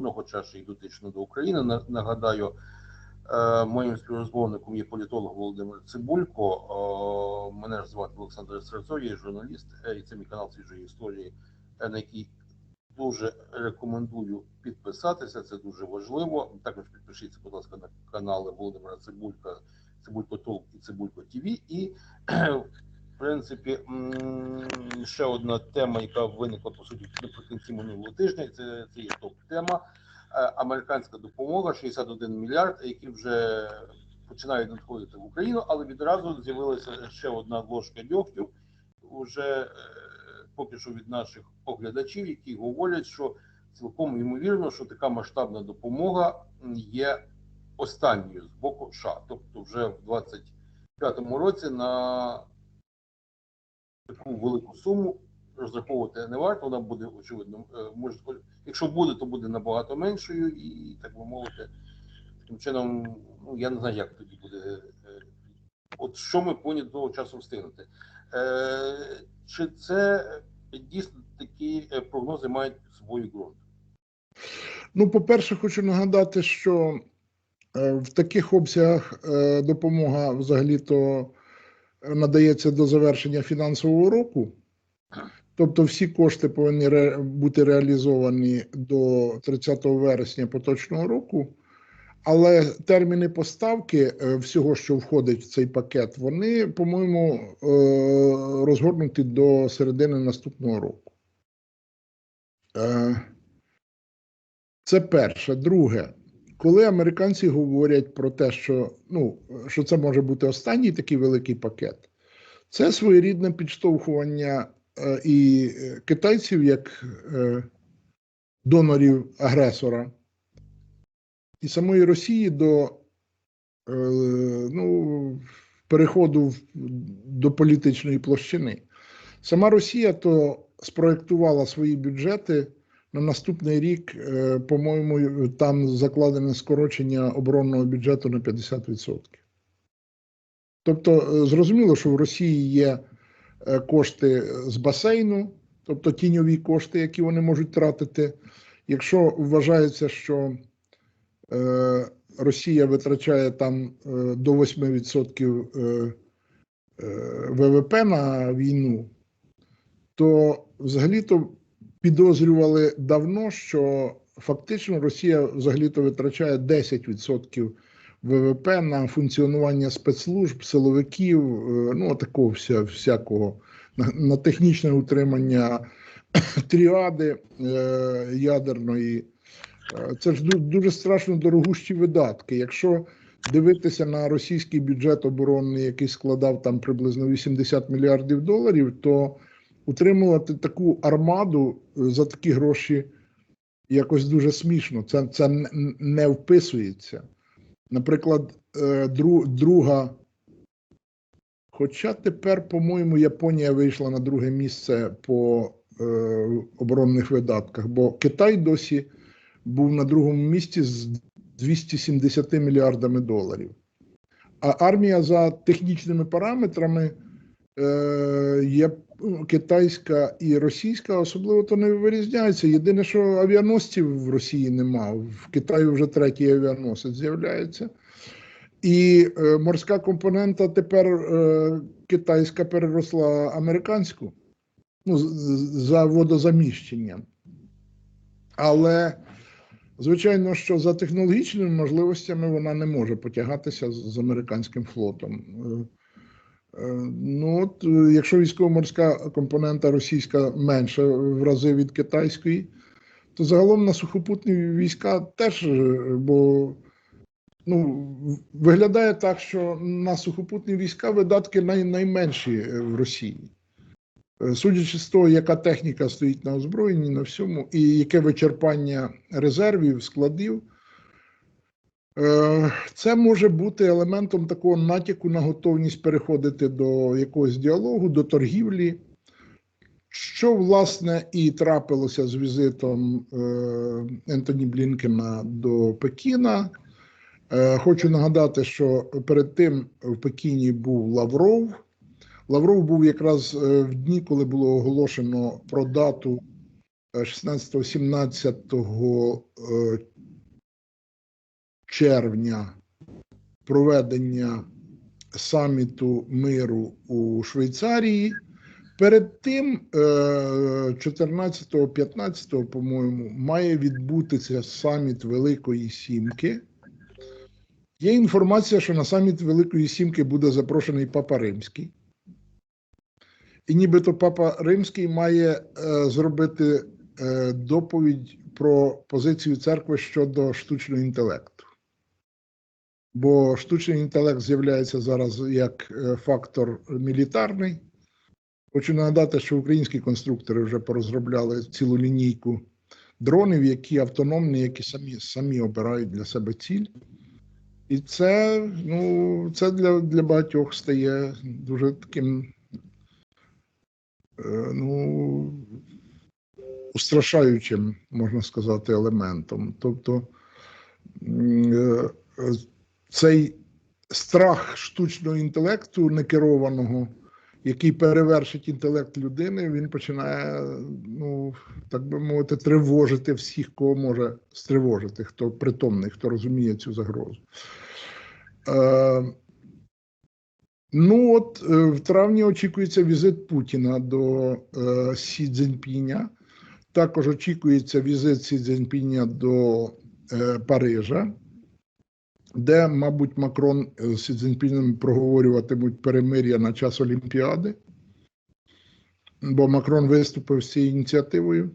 міжнародного, хоча дотично до України. На- Нагадаю, е, моїм співрозмовником є політолог Володимир Цибулько. Е, Мене ж звати Олександр Серцов, я журналіст, е, і це мій канал свіжої історії, на який дуже рекомендую підписатися. Це дуже важливо. Також підпишіться, будь ласка, на канали Володимира Цибулька, Цибулько Толк і Цибулько ТВ. І принципі, ще одна тема, яка виникла по суті наприкінці минулого тижня. Це, це є топ-тема. Е, Американська допомога 61 мільярд, які вже починають надходити в Україну, але відразу з'явилася ще одна ложка дьогтю. Уже е, поки що від наших оглядачів, які говорять, що цілком ймовірно, що така масштабна допомога є останньою з боку США. Тобто, вже в 25-му році на таку велику суму розраховувати не варто. Вона буде очевидно, е, може, якщо буде, то буде набагато меншою, і так би мовити, таким чином, ну я не знаю, як тоді буде. е, От що ми повинні до того часу встигнути? Е, Чи це дійсно такі е, прогнози мають свою ґрунт? Ну, по-перше, хочу нагадати, що в таких обсягах допомога взагалі-то надається до завершення фінансового року. Тобто всі кошти повинні ре- бути реалізовані до 30 вересня поточного року. Але терміни поставки е, всього, що входить в цей пакет, вони, по-моєму, е, розгорнуті до середини наступного року. Е, Це перше. Друге, коли американці говорять про те, що, ну, що це може бути останній такий великий пакет, це своєрідне підштовхування е, і китайців як е, донорів агресора, і самої Росії до е, ну, переходу в- до політичної площини. Сама Росія то спроектувала свої бюджети на наступний рік, е, по-моєму, там закладене скорочення оборонного бюджету на 50%. Тобто, е, зрозуміло, що в Росії є е, кошти з басейну, тобто тіньові кошти, які вони можуть тратити. Якщо вважається, що Росія витрачає там до 8% е, е, ВВП на війну, то взагалі-то підозрювали давно, що фактично Росія взагалі-то витрачає 10% ВВП на функціонування спецслужб, силовиків, е, ну такого вся, всякого, на, на технічне утримання тріади е, ядерної. Е, Це ж дуже страшно дорогущі видатки. Якщо дивитися на російський бюджет оборонний, який складав там приблизно 80 мільярдів доларів, то утримувати таку армаду е, за такі гроші якось дуже смішно. Це, це не вписується. Наприклад, е, дру, друга. Хоча тепер, по-моєму, Японія вийшла на друге місце по е, оборонних видатках, бо Китай досі був на другому місці з 270 мільярдами доларів. А армія за технічними параметрами є ну, китайська і російська, особливо то не вирізняється. Єдине, що авіаносців в Росії нема. В Китаї вже третій авіаносець з'являється. І е, морська компонента тепер е, китайська переросла американську ну, за водозаміщенням. Але, звичайно, що за технологічними можливостями вона не може потягатися з американським флотом. Е, Ну, от, е, якщо військово-морська компонента російська менша в рази від китайської, то загалом на сухопутні війська теж, е, бо ну, виглядає так, що на сухопутні війська видатки най, найменші в Росії. Судячи з того, яка техніка стоїть на озброєнні, на всьому, і яке вичерпання резервів, складів, це може бути елементом такого натяку на готовність переходити до якогось діалогу, до торгівлі. Що, власне, і трапилося з візитом е, Ентоні Блінкена до Пекіна. Е, Хочу нагадати, що перед тим в Пекіні був Лавров. Лавров був якраз е, в дні, коли було оголошено про дату 16-17 е, червня проведення саміту миру у Швейцарії. Перед тим, е, 14-15, по-моєму, має відбутися саміт Великої Сімки. Є інформація, що на саміт Великої Сімки буде запрошений Папа Римський. І нібито Папа Римський має е, зробити е, доповідь про позицію церкви щодо штучного інтелекту. Бо штучний інтелект з'являється зараз як е, фактор мілітарний. Хочу нагадати, що українські конструктори вже порозробляли цілу лінійку дронів, які автономні, які самі, самі обирають для себе ціль. І це, ну, це для, для багатьох стає дуже таким е, ну, устрашаючим, можна сказати, елементом. Тобто е, цей страх штучного інтелекту некерованого, який перевершить інтелект людини, він починає, ну, так би мовити, тривожити всіх, кого може стривожити, хто притомний, хто розуміє цю загрозу. Е, Ну, от е, в травні очікується візит Путіна до е, Сі Цзіньпіня. Також очікується візит Сі Цзіньпіня до е, Парижа, де, мабуть, Макрон з Сі Цзіньпінем проговорюватимуть перемир'я на час Олімпіади, бо Макрон виступив з цією ініціативою.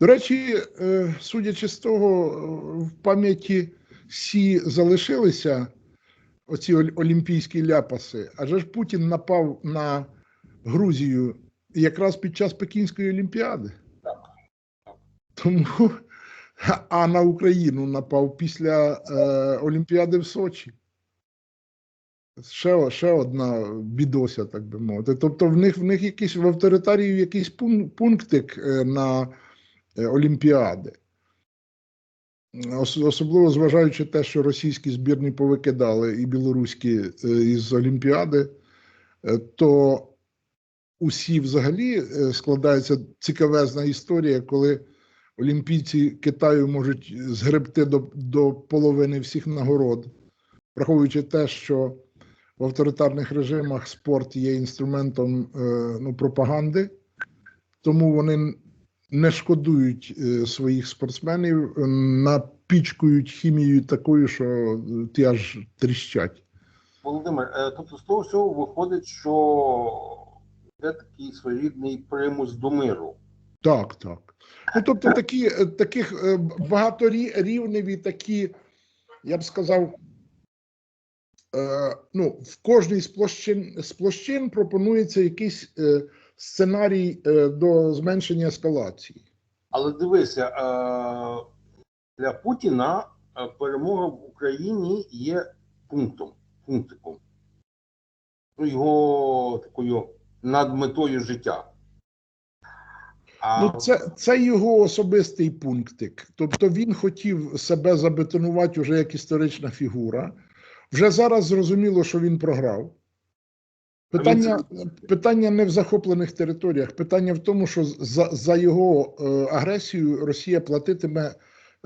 До речі, е, судячи з того, е, в пам'яті Сі залишилися оці олімпійські ляпаси, адже ж Путін напав на Грузію якраз під час Пекінської олімпіади. Тому, а на Україну напав після е, Олімпіади в Сочі. Ще, ще одна бідося, так би мовити. Тобто, в них в них якийсь в авторитаріїв якийсь пун- пунктик е, на е, Олімпіади. Особливо зважаючи те, що російські збірні повикидали і білоруські е, із Олімпіади, то усі взагалі складається цікавезна історія, коли олімпійці Китаю можуть згребти до, до половини всіх нагород, враховуючи те, що в авторитарних режимах спорт є інструментом е, ну, пропаганди, тому вони не шкодують е, своїх спортсменів, напічкують хімією такою, що ті аж тріщать. Володимир, е, тобто з того всього виходить, що це такий своєрідний примус до миру. Так, так. Ну, тобто такі, е, таких е, багаторівневі такі, я б сказав, е, ну, в кожній з площин, з площин пропонується якийсь е, сценарій е, до зменшення ескалації. Але дивися, е, для Путіна е, перемога в Україні є пунктом, пунктиком. Ну, його такою надметою життя. А Ну, це, це його особистий пунктик. Тобто він хотів себе забетонувати вже як історична фігура. Вже зараз зрозуміло, що він програв. Питання, питання не в захоплених територіях. Питання в тому, що за, за його е, агресію Росія платитиме.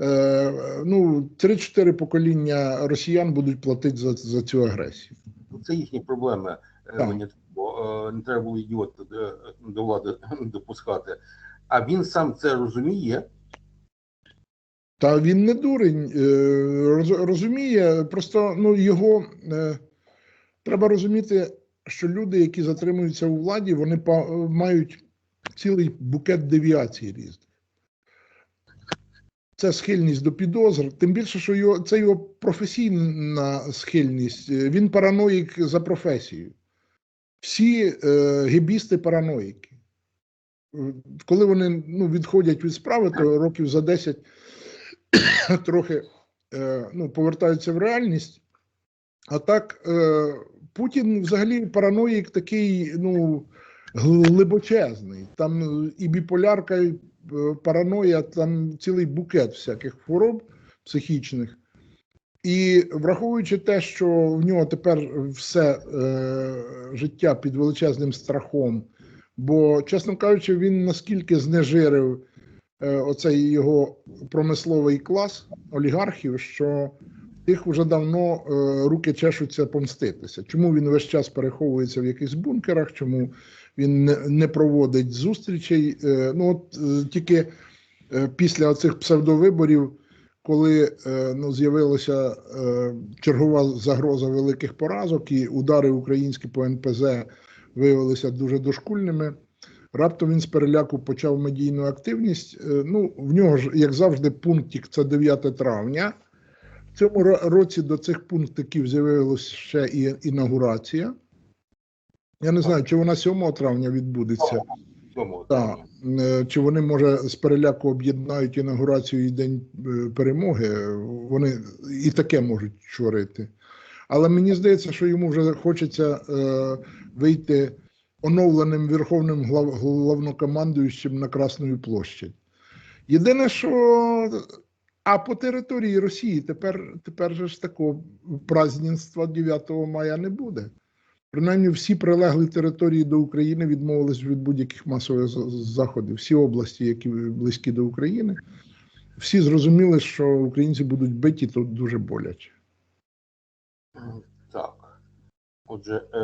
Е, ну, 3-4 покоління росіян будуть платити за, за цю агресію. Ну, це їхні проблеми. Е. Мені е, не треба було ідіота е, до влади допускати. А він сам це розуміє. Та він не дурень, е, роз- розуміє. Просто ну, його треба розуміти, що люди, які затримуються у владі, вони мають цілий букет девіацій різних. Це схильність до підозр, тим більше, що його, це його професійна схильність. Він параноїк за професією. Всі е, гебісти параноїки. Е, Коли вони ну, відходять від справи, то років за 10 трохи е, ну, повертаються в реальність. А так, е, Путін взагалі параноїк такий, ну, глибочезний. Там е, і біполярка, і е, параноя, там цілий букет всяких хвороб психічних. І враховуючи те, що в нього тепер все е, життя під величезним страхом, бо, чесно кажучи, він наскільки знежирив е, оцей його промисловий клас олігархів, що тих вже давно е, руки чешуться помститися. Чому він весь час переховується в якихось бункерах? Чому він не, проводить зустрічей? Е, ну от е, тільки е, після оцих псевдовиборів, коли е, ну, з'явилася е, чергова загроза великих поразок, і удари українські по НПЗ виявилися дуже дошкульними. Раптом він з переляку почав медійну активність. Е, Ну, в нього ж, як завжди, пунктик це 9 травня. В цьому році до цих пунктиків з'явилася ще і інаугурація. Я не знаю, чи вона 7 травня відбудеться. Цьому Так. Е, Чи вони, може, з переляку об'єднають інаугурацію і День е, перемоги? Вони і таке можуть чорити. Але мені здається, що йому вже хочеться е, вийти оновленим верховним глав, головнокомандуючим на Красну площадь. Єдине, що а по території Росії тепер, тепер же ж такого праздненства 9 мая не буде. Принаймні, всі прилеглі території до України відмовились від будь-яких масових заходів. Всі області, які близькі до України, всі зрозуміли, що українці будуть биті тут дуже боляче. Так. Отже, е,